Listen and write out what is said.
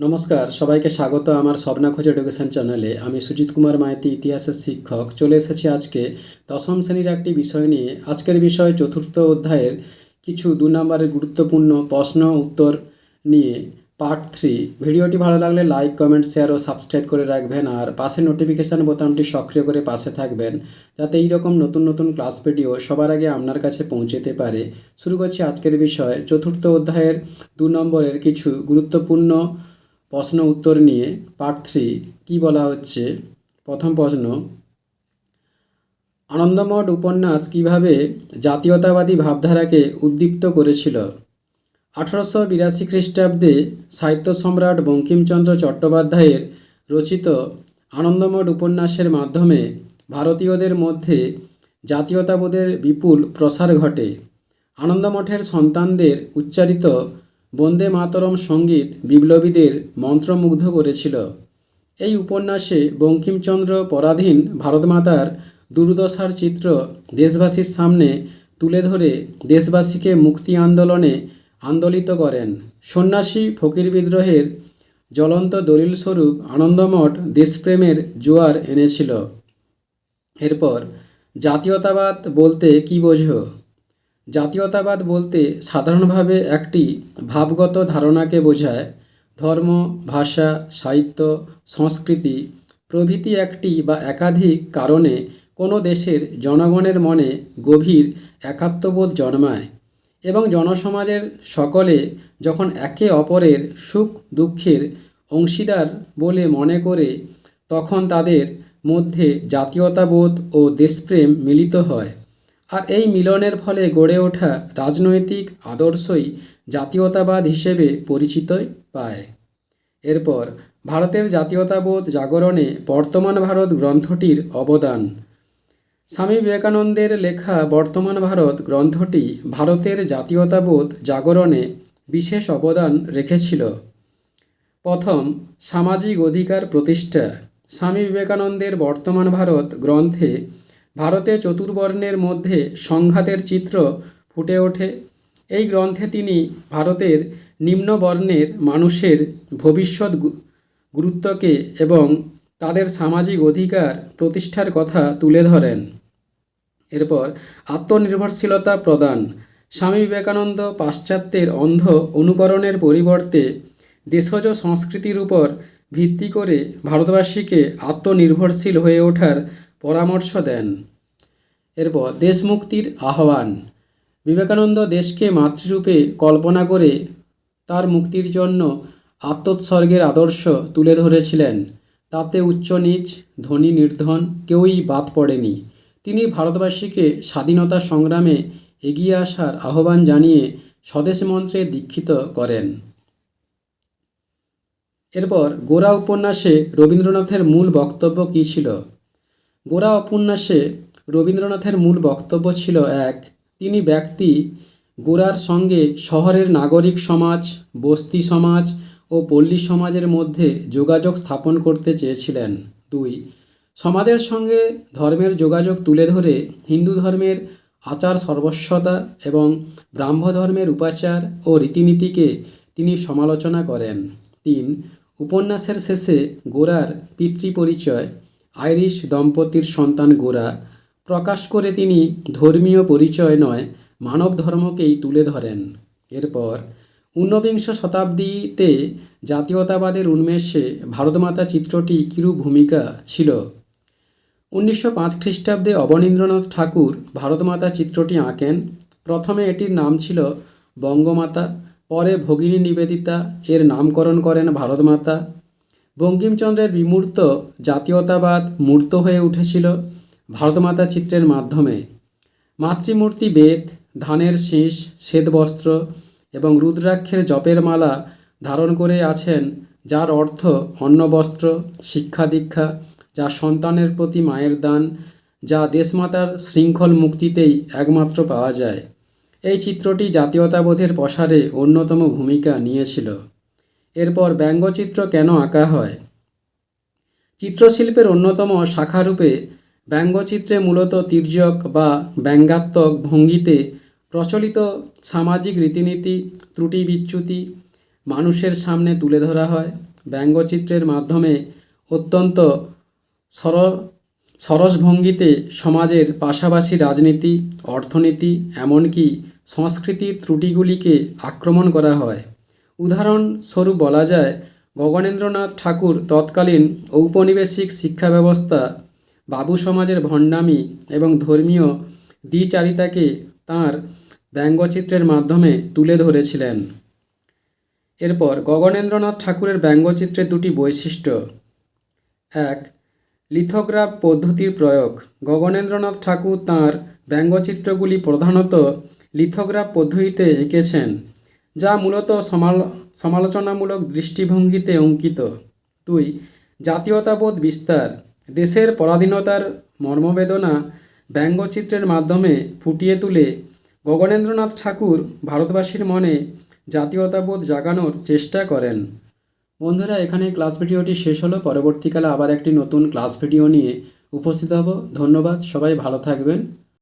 নমস্কার, সবাইকে স্বাগত আমার স্বপ্না খোঁজ এডুকেশন চ্যানেলে। আমি সুজিত কুমার মাইতি, ইতিহাসের শিক্ষক। চলে এসেছি আজকে দশম শ্রেণির একটি বিষয় নিয়ে। আজকের বিষয় চতুর্থ অধ্যায়ের কিছু দু নম্বরের গুরুত্বপূর্ণ প্রশ্ন উত্তর নিয়ে, পার্ট থ্রি। ভিডিওটি ভালো লাগলে লাইক, কমেন্ট, শেয়ার ও সাবস্ক্রাইব করে রাখবেন আর পাশে নোটিফিকেশান বোতামটি সক্রিয় করে পাশে থাকবেন যাতে এই রকম নতুন নতুন ক্লাস ভিডিও সবার আগে আপনার কাছে পৌঁছতে পারে। শুরু করছি আজকের বিষয়। চতুর্থ অধ্যায়ের দু নম্বরের কিছু গুরুত্বপূর্ণ প্রশ্ন উত্তর নিয়ে পার্ট থ্রি কী বলা হচ্ছে? প্রথম প্রশ্ন, আনন্দমঠ উপন্যাস কীভাবে জাতীয়তাবাদী ভাবধারাকে উদ্দীপ্ত করেছিল? আঠারোশো বিরাশি খ্রিস্টাব্দে সাহিত্য সম্রাট বঙ্কিমচন্দ্র চট্টোপাধ্যায়ের রচিত আনন্দমঠ উপন্যাসের মাধ্যমে ভারতীয়দের মধ্যে জাতীয়তাবোধের বিপুল প্রসার ঘটে। আনন্দমঠের সন্তানদের উচ্চারিত বন্দে মাতরম সংগীত বিপ্লবীদের মন্ত্রমুগ্ধ করেছিল। এই উপন্যাসে বঙ্কিমচন্দ্র পরাধীন ভারতমাতার দুর্দশার চিত্র দেশবাসীর সামনে তুলে ধরে দেশবাসীকে মুক্তি আন্দোলনে আন্দোলিত করেন। সন্ন্যাসী ফকির বিদ্রোহের জ্বলন্ত দলিলস্বরূপ আনন্দমঠ দেশপ্রেমের জোয়ার এনেছিল। এরপর জাতীয়তাবাদ বলতে কী বোঝো? জাতীয়তাবাদ বলতে সাধারণভাবে একটি ভাবগত ধারণাকে বোঝায়। ধর্ম, ভাষা, সাহিত্য, সংস্কৃতি প্রভৃতি একটি বা একাধিক কারণে কোনো দেশের জনগণের মনে গভীর একাত্মবোধ জন্মায় এবং জনসমাজের সকলে যখন একে অপরের সুখ দুঃখের অংশীদার বলে মনে করে, তখন তাদের মধ্যে জাতীয়তাবোধ ও দেশপ্রেম মিলিত হয়। আর এই মিলনের ফলে গড়ে ওঠা রাজনৈতিক আদর্শই জাতীয়তাবাদ হিসেবে পরিচিত পায়। এরপর ভারতের জাতীয়তাবোধ জাগরণে বর্তমান ভারত গ্রন্থটির অবদান। স্বামী বিবেকানন্দের লেখা বর্তমান ভারত গ্রন্থটি ভারতের জাতীয়তাবোধ জাগরণে বিশেষ অবদান রেখেছিল। প্রথম সামাজিক অধিকার প্রতিষ্ঠা স্বামী বিবেকানন্দের বর্তমান ভারত গ্রন্থে ভারতে চতুর্বর্ণের মধ্যে সংঘাতের চিত্র ফুটে ওঠে। এই গ্রন্থে তিনি ভারতের নিম্ন বর্ণের মানুষের ভবিষ্যৎ গুরুত্বকে এবং তাদের সামাজিক অধিকার প্রতিষ্ঠার কথা তুলে ধরেন। এরপর আত্মনির্ভরশীলতা প্রদান, স্বামী বিবেকানন্দ পাশ্চাত্যের অন্ধ অনুকরণের পরিবর্তে দেশজ সংস্কৃতির উপর ভিত্তি করে ভারতবাসীকে আত্মনির্ভরশীল হয়ে ওঠার পরামর্শ দেন। এরপর দেশ মুক্তির আহ্বান। বিবেকানন্দ দেশকে মাতৃরূপে কল্পনা করে তার মুক্তির জন্য আত্মোৎসর্গের আদর্শ তুলে ধরেছিলেন। তাতে উচ্চ নীচ, ধনী, নির্ধন কেউই বাদ পড়েনি। তিনি ভারতবাসীকে স্বাধীনতা সংগ্রামে এগিয়ে আসার আহ্বান জানিয়ে স্বদেশ মন্ত্রে দীক্ষিত করেন। এরপর গোরা উপন্যাসে রবীন্দ্রনাথের মূল বক্তব্য কী ছিল? গোরা উপন্যাসে রবীন্দ্রনাথের মূল বক্তব্য ছিল এক, তিনি ব্যক্তি গোরার সঙ্গে শহরের নাগরিক সমাজ, বস্তি সমাজ ও পল্লী সমাজের মধ্যে যোগাযোগ স্থাপন করতে চেয়েছিলেন। দুই, সমাজের সঙ্গে ধর্মের যোগাযোগ তুলে ধরে হিন্দু ধর্মের আচার সর্বস্বতা এবং ব্রাহ্ম ধর্মের উপাচার ও রীতিনীতিকে তিনি সমালোচনা করেন। তিন, উপন্যাসের শেষে গোরার পিতৃপরিচয় আইরিশ দম্পতির সন্তান গোরা। প্রকাশ করে তিনি, ধর্মীয় পরিচয় নয়, মানব ধর্মকেই তুলে ধরেন। এরপর, ঊনবিংশ শতাব্দীতে জাতীয়তাবাদের উন্মেষে ভারতমাতা চিত্রটি কিরূপ ভূমিকা ছিল? উনিশশো পাঁচ খ্রিস্টাব্দে অবনীন্দ্রনাথ ঠাকুর ভারতমাতা চিত্রটি আঁকেন। প্রথমে এটির নাম ছিল বঙ্গমাতা, পরে ভগিনী নিবেদিতা, এর নামকরণ করেন ভারতমাতা। বঙ্কিমচন্দ্রের বিমূর্ত জাতীয়তাবাদ মূর্ত হয়ে উঠেছিল ভারতমাতা চিত্রের মাধ্যমে। মাতৃমূর্তি বেদ, ধানের শীষ শ্বেতবস্ত্র এবং রুদ্রাক্ষের জপের মালা ধারণ করে আছেন, যার অর্থ অন্নবস্ত্র শিক্ষা দীক্ষা, যা সন্তানের প্রতি মায়ের দান, যা দেশমাতার শৃঙ্খল মুক্তিতেই একমাত্র পাওয়া যায়। এই চিত্রটি জাতীয়তাবোধের প্রসারে অন্যতম ভূমিকা নিয়েছিল। এরপর ব্যঙ্গচিত্র কেন আঁকা হয়? চিত্রশিল্পের অন্যতম শাখারূপে ব্যঙ্গচিত্রে মূলত তির্যক বা ব্যঙ্গাত্মক ভঙ্গিতে প্রচলিত সামাজিক রীতিনীতি, ত্রুটি বিচ্যুতি মানুষের সামনে তুলে ধরা হয়। ব্যঙ্গচিত্রের মাধ্যমে অত্যন্ত সর সরস ভঙ্গিতে সমাজের পাশাপাশি রাজনীতি, অর্থনীতি, এমনকি সংস্কৃতির ত্রুটিগুলিকে আক্রমণ করা হয়। উদাহরণস্বরূপ বলা যায়, গগনেন্দ্রনাথ ঠাকুর তৎকালীন ঔপনিবেশিক শিক্ষা ব্যবস্থা বাবু সমাজের ভণ্ডামি এবং ধর্মীয় দ্বিচারিতাকে তাঁর ব্যঙ্গচিত্রের মাধ্যমে তুলে ধরেছিলেন। এরপর গগনেন্দ্রনাথ ঠাকুরের ব্যঙ্গচিত্রের দুটি বৈশিষ্ট্য। এক, লিথোগ্রাফ পদ্ধতির প্রয়োগ। গগনেন্দ্রনাথ ঠাকুর তাঁর ব্যঙ্গচিত্রগুলি প্রধানত লিথোগ্রাফ পদ্ধতিতে এঁকেছেন। যা মূলত সমাল সমালোচনামূলক দৃষ্টিভঙ্গিতে অঙ্কিত। দুই, জাতীয়তাবোধ বিস্তার। দেশের পরাধীনতার মর্মবেদনা ব্যঙ্গচিত্রের মাধ্যমে ফুটিয়ে তুলে গগনেন্দ্রনাথ ঠাকুর ভারতবাসীর মনে জাতীয়তাবোধ জাগানোর চেষ্টা করেন। বন্ধুরা, এখানে ক্লাস ভিডিওটি শেষ হলো। পরবর্তীকালে আবার একটি নতুন ক্লাস ভিডিও নিয়ে উপস্থিত হব। ধন্যবাদ, সবাই ভালো থাকবেন।